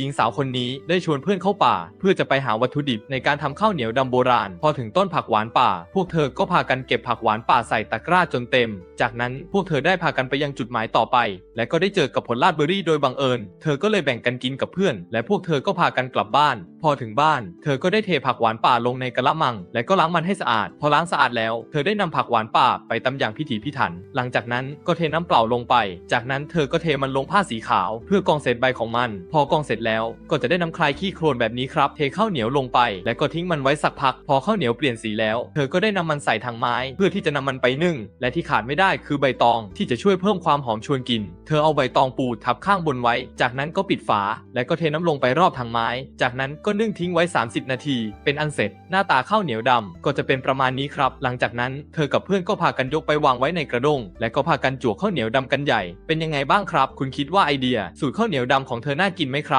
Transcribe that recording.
หญิงสาวคนนี้ได้ชวนเพื่อนเข้าป่า เพื่อจะไปหาวัตถุดิบในการทำข้าวเหนียวดำโบราณ พอถึงต้นผักหวานป่า พวกเธอก็พากันเก็บผักหวานป่าใส่ตะกร้าจนเต็ม จากนั้นพวกเธอได้พากันไปยังจุดหมายต่อไป และก็ได้เจอกับผลลาดเบอร์รี่โดยบังเอิญ เธอก็เลยแบ่งกันกินกับเพื่อน และพวกเธอก็พากันกลับบ้าน พอถึงบ้าน เธอก็ได้เทผักหวานป่าลงในกระมัง และก็ล้างมันให้สะอาด พอล้างสะอาดแล้ว เธอได้นำผักหวานป่าไปตำอย่างพิถีพิถัน หลังจากนั้นก็เทน้ำเปล่าลงไป จากนั้นเธอก็เทมันลงผ้าสีขาว เพื่อกองเศษใบของมัน พอกองเสร็จแล้วก็จะได้น้ำคลายขี้โคลนแบบนี้ครับ เทข้าวเหนียวลงไป และก็ทิ้งมันไว้สักพัก พอข้าวเหนียวเปลี่ยนสีแล้ว เธอก็ได้นำมันใส่ถังไม้ เพื่อที่จะนำมันไปนึ่ง และที่ขาดไม่ได้คือใบตองที่จะช่วยเพิ่มความหอมชวนกิน เธอเอาใบตองปูทับข้างบนไว้ จากนั้นก็ปิดฝา และก็เทน้ำลงไปรอบถังไม้ จากนั้นก็นึ่งทิ้งไว้ 30 นาที เป็นอันเสร็จ หน้าตาข้าวเหนียวดำก็จะเป็นประมาณนี้ครับ หลังจากนั้นเธอกับเพื่อนก็พากันยกไปวางไว้ในกระด้ง และก็พากันจวกข้าวเหนียวดำกันใหญ่ เป็นยังไงบ้างครับ คุณคิดว่าไอเดีย สูตรข้าวเหนียวดำของเธอน่ากินไหมครับ